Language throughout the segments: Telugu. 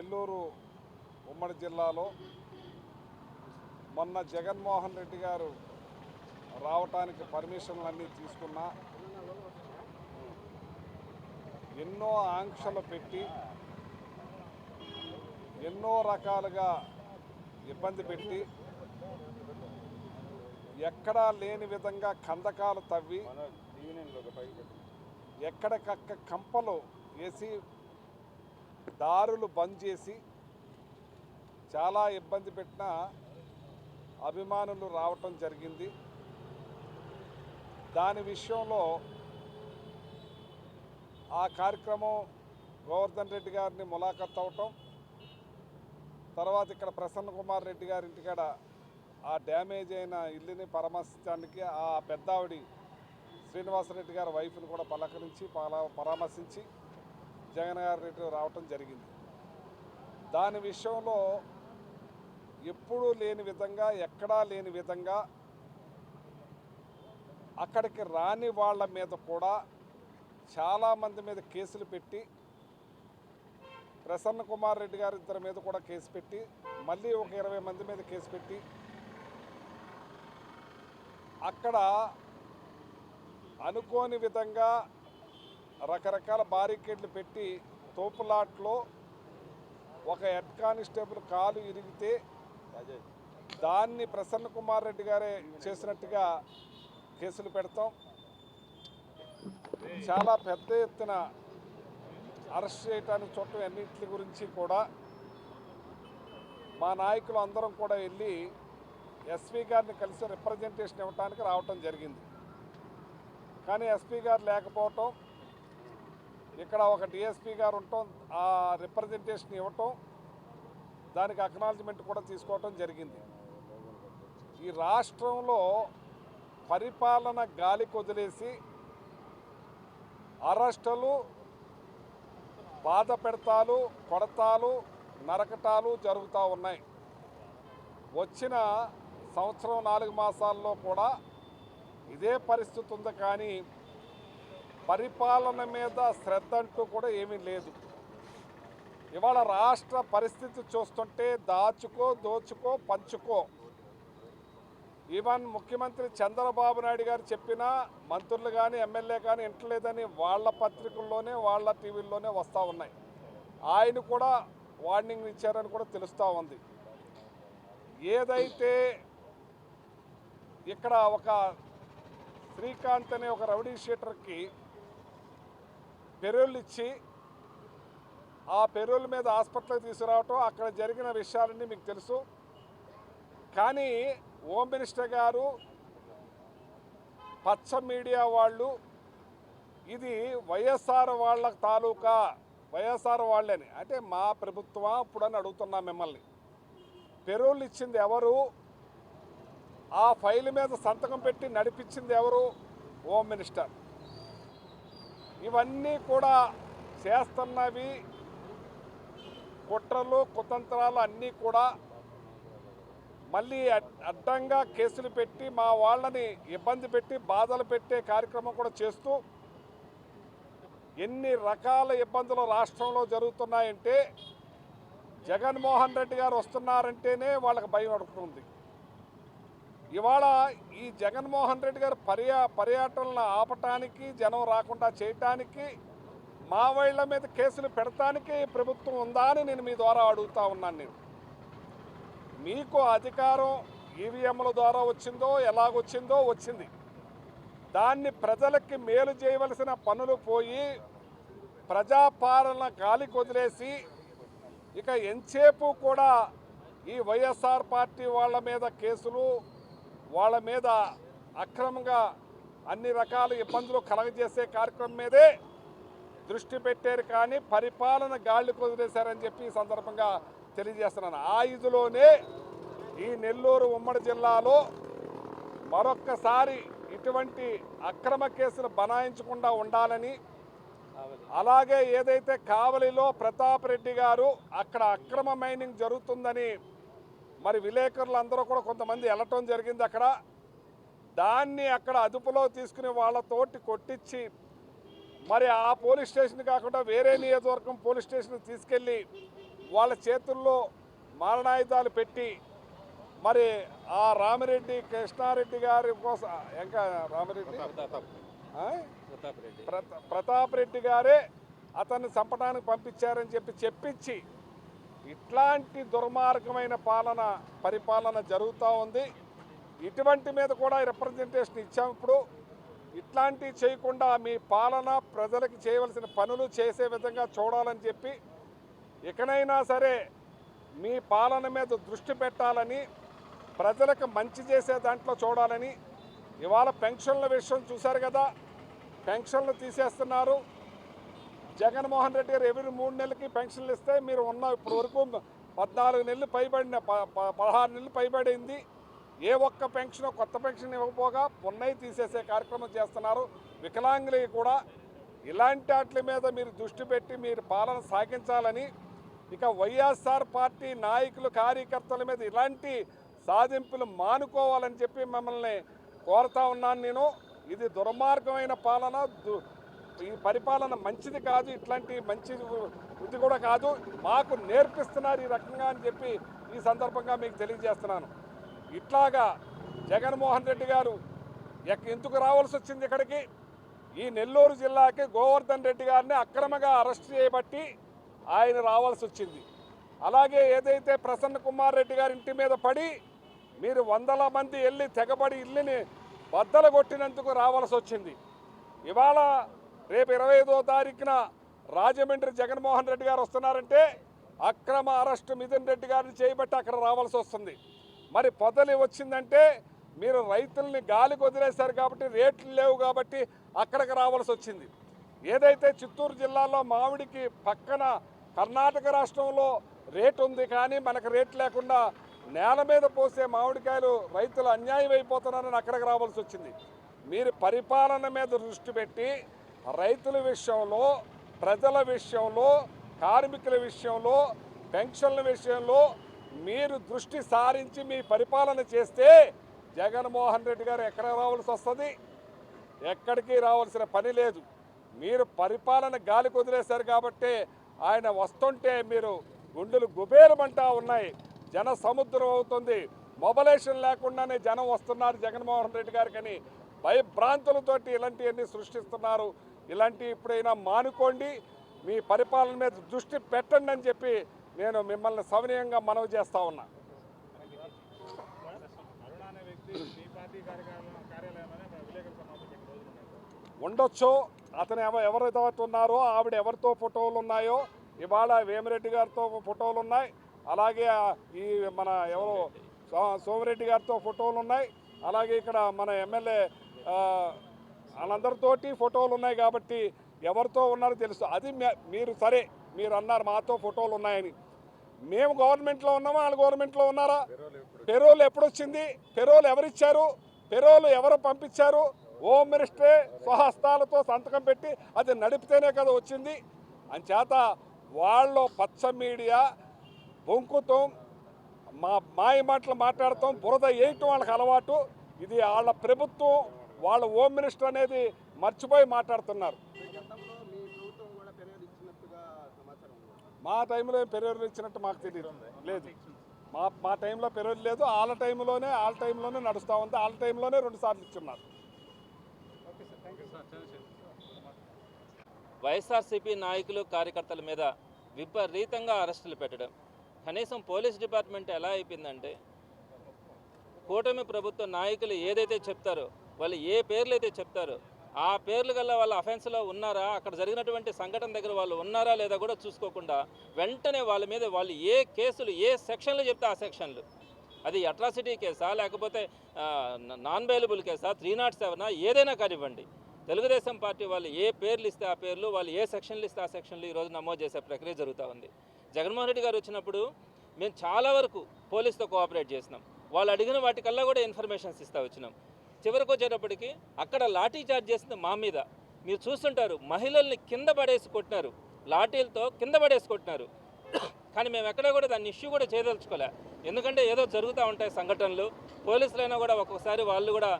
నెల్లూరు ఉమ్మడి జిల్లాలో మొన్న జగన్మోహన్ రెడ్డి గారు రావటానికి పర్మిషన్లు అన్నీ తీసుకున్నా ఎన్నో ఆంక్షలు పెట్టి ఎన్నో రకాలుగా ఇబ్బంది పెట్టి ఎక్కడా లేని విధంగా కందకాలు తవ్వి ఎక్కడికక్క కంపలు వేసి దారులు బంద్ చేసి చాలా ఇబ్బంది పెట్టిన అభిమానులు రావటం జరిగింది. దాని విషయంలో ఆ కార్యక్రమం గోవర్ధన్ రెడ్డి గారిని ములాఖత్ అవటం తర్వాత ఇక్కడ ప్రసన్న కుమార్ రెడ్డి గారి ఇంటికాడ ఆ డ్యామేజ్ అయిన ఇల్లుని పరామర్శించడానికి ఆ పెద్దావిడి శ్రీనివాసరెడ్డి గారి వైఫ్ని కూడా పలకరించి పలా పరామర్శించి జగన్ గారి రెడ్డి రావటం జరిగింది. దాని విషయంలో ఎప్పుడూ లేని విధంగా ఎక్కడా లేని విధంగా అక్కడికి రాని వాళ్ళ మీద కూడా చాలామంది మీద కేసులు పెట్టి ప్రసన్న కుమార్ రెడ్డి గారి ఇద్దరి మీద కూడా కేసు పెట్టి మళ్ళీ ఒక ఇరవై మంది మీద కేసు పెట్టి అక్కడ అనుకోని విధంగా రకరకాల బారికేడ్లు పెట్టి తోపులాట్లో ఒక హెడ్ కానిస్టేబుల్ కాలు ఇరిగితే దాన్ని ప్రసన్న కుమార్ రెడ్డి గారే చేసినట్టుగా కేసులు పెడతాం. చాలా పెద్ద ఎత్తున అరెస్ట్ చేయడానికి చూడటం అన్నింటి గురించి కూడా మా నాయకులు అందరం కూడా వెళ్ళి ఎస్పీ గారిని కలిసి రిప్రజెంటేషన్ ఇవ్వడానికి రావటం జరిగింది. కానీ ఎస్పీ గారు లేకపోవటం ఇక్కడ ఒక డిఎస్పీ గారు ఉండటం ఆ రిప్రజెంటేషన్ ఇవ్వటం దానికి అక్నాలజ్మెంట్ కూడా తీసుకోవటం జరిగింది. ఈ రాష్ట్రంలో పరిపాలన గాలికి వదిలేసి అరెస్టులు బాధ పెడతాలు కొడతాలు నరకటాలు జరుగుతూ ఉన్నాయి. వచ్చిన సంవత్సరం నాలుగు మాసాల్లో కూడా ఇదే పరిస్థితి ఉంది కానీ పరిపాలన మీద శ్రద్ధ అంటూ కూడా ఏమీ లేదు. ఇవాళ రాష్ట్ర పరిస్థితి చూస్తుంటే దాచుకో దోచుకో పంచుకో. ఈవెన్ ముఖ్యమంత్రి చంద్రబాబు నాయుడు గారు చెప్పినా మంత్రులు కానీ ఎమ్మెల్యే కానీ ఇంటలేదని వాళ్ళ పత్రికల్లోనే వాళ్ళ టీవీల్లోనే వస్తూ ఉన్నాయి. ఆయన కూడా వార్నింగ్ ఇచ్చారని కూడా తెలుస్తూ ఉంది. ఏదైతే ఇక్కడ ఒక శ్రీకాంత్ అనే ఒక రౌడీ షీటర్కి పెరోల్ ఇచ్చి ఆ పెరోల్ మీద హాస్పిటల్కి తీసుకురావటం అక్కడ జరిగిన విషయాలన్నీ మీకు తెలుసు. కానీ హోమ్ మినిస్టర్ గారు పచ్చ మీడియా వాళ్ళు ఇది వైఎస్ఆర్ వాళ్ళ తాలూకా వైఎస్ఆర్ వాళ్ళని. అంటే మా ప్రభుత్వం ఇప్పుడని అడుగుతున్నా మిమ్మల్ని. పెరోల్ ఇచ్చింది ఎవరు? ఆ ఫైల్ మీద సంతకం పెట్టి నడిపించింది ఎవరు? Home minister. ఇవన్నీ కూడా చేస్తున్నవి కుట్రలు కుతంత్రాలు అన్నీ కూడా మళ్ళీ అడ్- అడ్డంగా కేసులు పెట్టి మా వాళ్ళని ఇబ్బంది పెట్టి బాధలు పెట్టే కార్యక్రమం కూడా చేస్తూ ఎన్ని రకాల ఇబ్బందులు రాష్ట్రంలో జరుగుతున్నాయంటే జగన్మోహన్ రెడ్డి గారు వస్తున్నారంటేనే వాళ్ళకి భయం అడుగుతుంది. ఇవాళ ఈ జగన్మోహన్ రెడ్డి గారు పర్యా పర్యటనలు ఆపటానికి జనం రాకుండా చేయటానికి మా వాళ్ళ మీద కేసులు పెడటానికి ప్రభుత్వం ఉందా అని నేను మీ ద్వారా అడుగుతా ఉన్నాను నేను. మీకు అధికారం ఈవీఎంల ద్వారా వచ్చిందో ఎలాగొచ్చిందో వచ్చింది. దాన్ని ప్రజలకి మేలు చేయవలసిన పనులు పోయి ప్రజాపాలన గాలికి వదిలేసి ఇక ఎంతసేపు కూడా ఈ వైఎస్ఆర్ పార్టీ వాళ్ళ మీద కేసులు వాళ్ళ మీద అక్రమంగా అన్ని రకాల ఇబ్బందులు కలగజేసే కార్యక్రమం మీదే దృష్టి పెట్టారు కానీ పరిపాలన గాళ్ళు కుదిరేశారని చెప్పి ఈ సందర్భంగా తెలియజేస్తున్నాను. ఆ ఇదిలోనే ఈ నెల్లూరు ఉమ్మడి జిల్లాలో మరొక్కసారి ఇటువంటి అక్రమ కేసులు బనాయించకుండా ఉండాలని అలాగే ఏదైతే కావలిలో ప్రతాప్ రెడ్డి గారు అక్కడ అక్రమ మైనింగ్ జరుగుతుందని మరి విలేకరులు అందరూ కూడా కొంతమంది వెళ్ళటం జరిగింది అక్కడ. దాన్ని అక్కడ అదుపులో తీసుకుని వాళ్ళతోటి కొట్టించి మరి ఆ పోలీస్ స్టేషన్ కాకుండా వేరే నియోజకవర్గం పోలీస్ స్టేషన్ తీసుకెళ్ళి వాళ్ళ చేతుల్లో మారణాయుధాలు పెట్టి మరి ఆ రామిరెడ్డి కృష్ణారెడ్డి గారి కోసం ఇంకా రామిరెడ్డి? ప్రతాప్ రెడ్డి. గారే అతన్ని చంపడానికి పంపించారని చెప్పి చెప్పించి ఇట్లాంటి దుర్మార్గమైన పాలన పరిపాలన జరుగుతూ ఉంది. ఇటువంటి మీద కూడా రిప్రజెంటేషన్ ఇచ్చాం ఇప్పుడు. ఇట్లాంటివి చేయకుండా మీ పాలన ప్రజలకు చేయవలసిన పనులు చేసే విధంగా చూడాలని చెప్పి ఇకనైనా సరే మీ పాలన మీద దృష్టి పెట్టాలని ప్రజలకు మంచి చేసే దాంట్లో చూడాలని ఇవాళ పెన్షన్ల విషయం చూశారు కదా పెన్షన్లు తీసేస్తున్నారు. జగన్మోహన్ రెడ్డి గారు ఎవరి మూడు నెలలకి పెన్షన్లు ఇస్తే మీరు ఉన్న ఇప్పటి వరకు పద్నాలుగు నెలలు పైబడిన ప- ప- పదహారు నెలలు పైబడింది. ఏ ఒక్క పెన్షన్ కొత్త పెన్షన్ ఇవ్వకపోగా పున్నయ్య తీసేసే కార్యక్రమం చేస్తున్నారు. వికలాంగులకి కూడా ఇలాంటి వాటి మీద మీరు దృష్టి పెట్టి మీరు పాలన సాగించాలని ఇక వైఎస్ఆర్ పార్టీ నాయకులు కార్యకర్తల మీద ఇలాంటి సాధింపులు మానుకోవాలని చెప్పి మిమ్మల్ని కోరుతా ఉన్నాను నేను. ఇది దుర్మార్గమైన పాలన దు- ఈ పరిపాలన మంచిది కాదు ఇట్లాంటి మంచి ఇది కూడా కాదు. మాకు నేర్పిస్తున్నారు ఈ రకంగా అని చెప్పి ఈ సందర్భంగా మీకు తెలియజేస్తున్నాను. ఇట్లాగా జగన్మోహన్ రెడ్డి గారు ఎక్- ఎందుకు రావాల్సి వచ్చింది ఇక్కడికి? ఈ నెల్లూరు జిల్లాకి గోవర్ధన్ రెడ్డి గారిని అక్రమంగా అరెస్ట్ చేయబట్టి ఆయన రావాల్సి వచ్చింది. అలాగే ఏదైతే ప్రసన్న కుమార్ రెడ్డి గారి ఇంటి మీద పడి మీరు వందల మంది వెళ్ళి తెగబడి ఇల్లుని బద్దలు కొట్టినందుకు రావాల్సి వచ్చింది. ఇవాళ రేపు ఇరవై ఐదో తారీఖున రాజమండ్రి జగన్మోహన్ రెడ్డి గారు వస్తున్నారంటే అక్రమ అరెస్టు మిథున్ రెడ్డి గారిని చేయబట్టి అక్కడ రావాల్సి వస్తుంది. మరి పొదలి వచ్చిందంటే మీరు రైతుల్ని గాలికి వదిలేశారు కాబట్టి రేట్లు లేవు కాబట్టి అక్కడికి రావాల్సి వచ్చింది. ఏదైతే చిత్తూరు జిల్లాలో మామిడికి పక్కన కర్ణాటక రాష్ట్రంలో రేటు ఉంది కానీ మనకు రేట్ లేకుండా నేల మీద పోసే మామిడికాయలు రైతులు అన్యాయం అయిపోతున్నారని అక్కడికి రావాల్సి వచ్చింది. మీరు పరిపాలన మీద దృష్టి పెట్టి రైతుల విషయంలో ప్రజల విషయంలో కార్మికుల విషయంలో పెన్షన్ల విషయంలో మీరు దృష్టి సారించి మీ పరిపాలన చేస్తే జగన్మోహన్ రెడ్డి గారు ఎక్కడ రావాల్సి వస్తుంది? ఎక్కడికి రావాల్సిన పని లేదు. మీరు పరిపాలన గాలికి వదిలేశారు కాబట్టి ఆయన వస్తుంటే మీరు గుండెలు గుబేరమంటా ఉన్నాయి. జన సముద్రం అవుతుంది. మొబలేషన్ లేకుండానే జనం వస్తున్నారు జగన్మోహన్ రెడ్డి గారికని భయభ్రాంతులతోటి ఇలాంటివన్నీ సృష్టిస్తున్నారు. ఇలాంటి ఇప్పుడైనా మానుకోండి మీ పరిపాలన మీద దృష్టి పెట్టండి అని చెప్పి నేను మిమ్మల్ని సవినయంగా మనవి చేస్తా ఉన్నా. ఉండొచ్చు. అతను ఎవ ఎవరితో ఉన్నారో ఆవిడ ఎవరితో ఫోటోలు ఉన్నాయో ఇవాళ వేమిరెడ్డి గారితో ఫోటోలు ఉన్నాయి. అలాగే ఈ మన ఎవరు సోమిరెడ్డి గారితో ఫోటోలు ఉన్నాయి. అలాగే ఇక్కడ మన ఎమ్మెల్యే వాళ్ళందరితోటి ఫోటోలు ఉన్నాయి కాబట్టి ఎవరితో ఉన్నారో తెలుసు. అది మీరు సరే మీరు అన్నారు మాతో ఫోటోలు ఉన్నాయని. మేము గవర్నమెంట్లో ఉన్నామా? వాళ్ళు గవర్నమెంట్లో ఉన్నారా? పెరోల్ ఎప్పుడు వచ్చింది పెరోల్ ఎవరిచ్చారు? పెరోల్ ఎవరు పంపించారు? హోమ్ మినిస్టరే స్వహస్తాలతో సంతకం పెట్టి అది నడిపితేనే కదా వచ్చింది. అంచేత వాళ్ళు పచ్చ మీడియా బొంకుతాం మా మాయ మాటలు మాట్లాడతాం బురద వేయటం వాళ్ళకి అలవాటు. ఇది వాళ్ళ ప్రభుత్వం వాళ్ళ హోమ్ మినిస్టర్ అనేది మర్చిపోయి మాట్లాడుతున్నారు. మా టైంలో పెరోల్ ఇచ్చినట్టు మాకు తెలియదు లేదు. మా మా టైంలో పెరోల్ లేదు. వాళ్ళ టైంలోనే వాళ్ళ టైంలోనే నడుస్తూ ఉంది. వాళ్ళ టైంలోనే రెండు సార్లు ఇచ్చున్నారు. వైఎస్ఆర్సీపీ నాయకులు కార్యకర్తల మీద విపరీతంగా అరెస్టులు పెట్టడం. కనీసం పోలీస్ డిపార్ట్మెంట్ ఎలా అయిపోయిందంటే కూటమి ప్రభుత్వ నాయకులు ఏదైతే చెప్తారో వాళ్ళు ఏ పేర్లు అయితే చెప్తారు ఆ పేర్లు గల వాళ్ళ అఫెన్స్లో ఉన్నారా అక్కడ జరిగినటువంటి సంఘటన దగ్గర వాళ్ళు ఉన్నారా లేదా కూడా చూసుకోకుండా వెంటనే వాళ్ళ మీద వాళ్ళు ఏ కేసులు ఏ సెక్షన్లు చెప్తే ఆ సెక్షన్లు. అది అట్రాసిటీ కేసా లేకపోతే నాన్ బెయిలబుల్ కేసా త్రీ నాట్ సెవెనా ఏదైనా కానివ్వండి. తెలుగుదేశం పార్టీ వాళ్ళు ఏ పేర్లు ఇస్తే ఆ పేర్లు వాళ్ళు ఏ సెక్షన్లు ఇస్తే ఆ సెక్షన్లు ఈరోజు నమోదు చేసే ప్రక్రియ జరుగుతూ ఉంది. జగన్మోహన్ రెడ్డి గారు వచ్చినప్పుడు మేము చాలా వరకు పోలీస్తో కోఆపరేట్ చేసినాం. వాళ్ళు అడిగిన వాటికల్లా కూడా ఇన్ఫర్మేషన్స్ ఇస్తూ వచ్చినాం. చివరికి వచ్చేటప్పటికి అక్కడ లాఠీ చార్జ్ చేసింది మా మీద. మీరు చూస్తుంటారు మహిళల్ని కింద పడేసి కొట్టినారు. లాఠీలతో కింద పడేసి కొట్టినారు. కానీ మేము ఎక్కడ కూడా దాన్ని ఇష్యూ కూడా చేయదలుచుకోలే. ఎందుకంటే ఏదో జరుగుతూ ఉంటాయి సంఘటనలు పోలీసులైనా కూడా ఒక్కొక్కసారి వాళ్ళు కూడా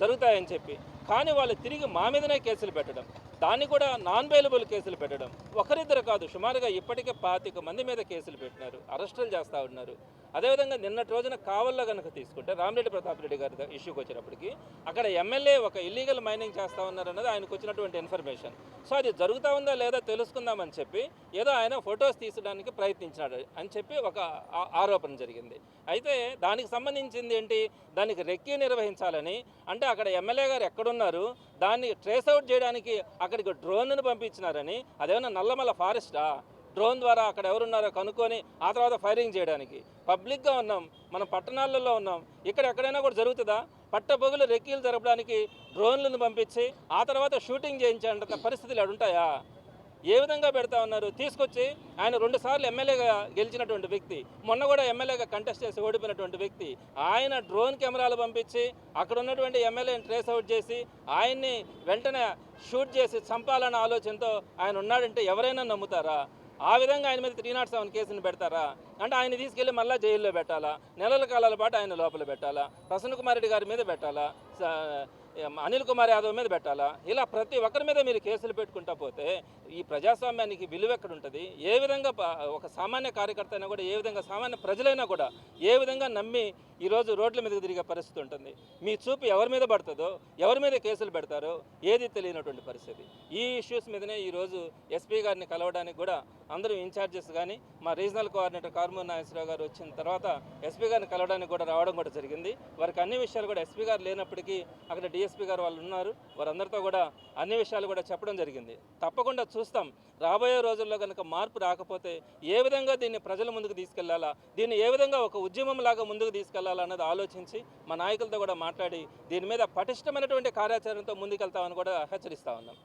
జరుగుతాయని చెప్పి. కానీ వాళ్ళు తిరిగి మా మీదనే కేసులు పెట్టడం దాన్ని కూడా నాన్ బెయిలబుల్ కేసులు పెట్టడం ఒకరిద్దరు కాదు సుమారుగా ఇప్పటికే పాతిక మంది మీద కేసులు పెట్టినారు అరెస్టులు చేస్తూ ఉన్నారు. అదేవిధంగా నిన్నటి రోజున కావల్లో కనుక తీసుకుంటే రామిరెడ్డి ప్రతాప్ రెడ్డి గారి ఇష్యూకి వచ్చినప్పటికీ అక్కడ ఎమ్మెల్యే ఒక ఇల్లీగల్ మైనింగ్ చేస్తూ ఉన్నారు అన్నది ఆయనకు వచ్చినటువంటి ఇన్ఫర్మేషన్ సో అది జరుగుతూ ఉందా లేదా తెలుసుకుందామని చెప్పి ఏదో ఆయన ఫొటోస్ తీసడానికి ప్రయత్నించినాడు అని చెప్పి ఒక ఆరోపణ జరిగింది. అయితే దానికి సంబంధించింది ఏంటి? దానికి రెక్కి నిర్వహించాలని అంటే అక్కడ ఎమ్మెల్యే గారు ఎక్కడున్నారు? దాన్ని ట్రేస్ అవుట్ చేయడానికి అక్కడికి డ్రోన్ను పంపించినారని అదేమన్నా నల్లమల్ల ఫారెస్టా డ్రోన్ ద్వారా అక్కడ ఎవరున్నారో కనుక్కొని ఆ తర్వాత ఫైరింగ్ చేయడానికి. పబ్లిక్గా ఉన్నాం మనం పట్టణాలలో ఉన్నాం. ఇక్కడ ఎక్కడైనా కూడా జరుగుతుందా? పట్టపొగులు రెక్కీలు జరపడానికి డ్రోన్లను పంపించి ఆ తర్వాత షూటింగ్ చేయించేంత పరిస్థితులు అక్కడ ఏ విధంగా పెడతా ఉన్నారు? తీసుకొచ్చి ఆయన రెండుసార్లు ఎమ్మెల్యేగా గెలిచినటువంటి వ్యక్తి మొన్న కూడా ఎమ్మెల్యేగా కంటెస్ట్ చేసి ఓడిపోయినటువంటి వ్యక్తి ఆయన డ్రోన్ కెమెరాలు పంపించి అక్కడ ఉన్నటువంటి ఎమ్మెల్యేని ట్రేస్ అవుట్ చేసి ఆయన్ని వెంటనే షూట్ చేసి చంపాలన్న ఆలోచనతో ఆయన ఉన్నాడంటే ఎవరైనా నమ్ముతారా? ఆ విధంగా ఆయన మీద త్రీ నాట్ సెవెన్ కేసుని పెడతారా? అంటే ఆయన తీసుకెళ్ళి మళ్ళీ జైల్లో పెట్టాలా? నెలల కాలాల పాటు ఆయన లోపల పెట్టాలా? ప్రసన్న కుమార్ రెడ్డి గారి మీద పెట్టాలా? అనిల్ కుమార్ యాదవ్ మీద పెట్టాలా? ఇలా ప్రతి ఒక్కరి మీద మీరు కేసులు పెట్టుకుంటా పోతే ఈ ప్రజాస్వామ్యానికి విలువ ఎక్కడ ఉంటుంది ఏ విధంగా ఒక సామాన్య కార్యకర్త అయినా కూడా ఏ విధంగా సామాన్య ప్రజలైనా కూడా ఏ విధంగా నమ్మి ఈరోజు రోడ్ల మీదకి తిరిగే పరిస్థితి ఉంటుంది. మీ చూపు ఎవరి మీద పడుతుందో ఎవరి మీద కేసులు పెడతారో ఏది తెలియనటువంటి పరిస్థితి. ఈ ఇష్యూస్ మీదనే ఈరోజు ఎస్పీ గారిని కలవడానికి కూడా అందరూ ఇన్ఛార్జెస్ కానీ మా రీజనల్ కోఆర్డినేటర్ కార్మూర్ నాగేశ్వరరావు గారు వచ్చిన తర్వాత ఎస్పీ గారిని కలవడానికి కూడా రావడం కూడా జరిగింది. వారికి అన్ని విషయాలు కూడా ఎస్పీ గారు లేనప్పటికీ అక్కడ డిఎస్పీ గారు వాళ్ళు ఉన్నారు. వారందరితో కూడా అన్ని విషయాలు కూడా చెప్పడం జరిగింది. తప్పకుండా చూస్తాం. రాబోయే రోజుల్లో కనుక మార్పు రాకపోతే ఏ విధంగా దీన్ని ప్రజల ముందుకు తీసుకెళ్ళాలా? దీన్ని ఏ విధంగా ఒక ఉద్యమం లాగా ముందుకు తీసుకెళ్ళాలి అన్నది ఆలోచించి మా నాయకులతో కూడా మాట్లాడి దీని మీద పటిష్టమైనటువంటి కార్యాచరణతో ముందుకెళ్తామని కూడా హెచ్చరిస్తా ఉన్నాం.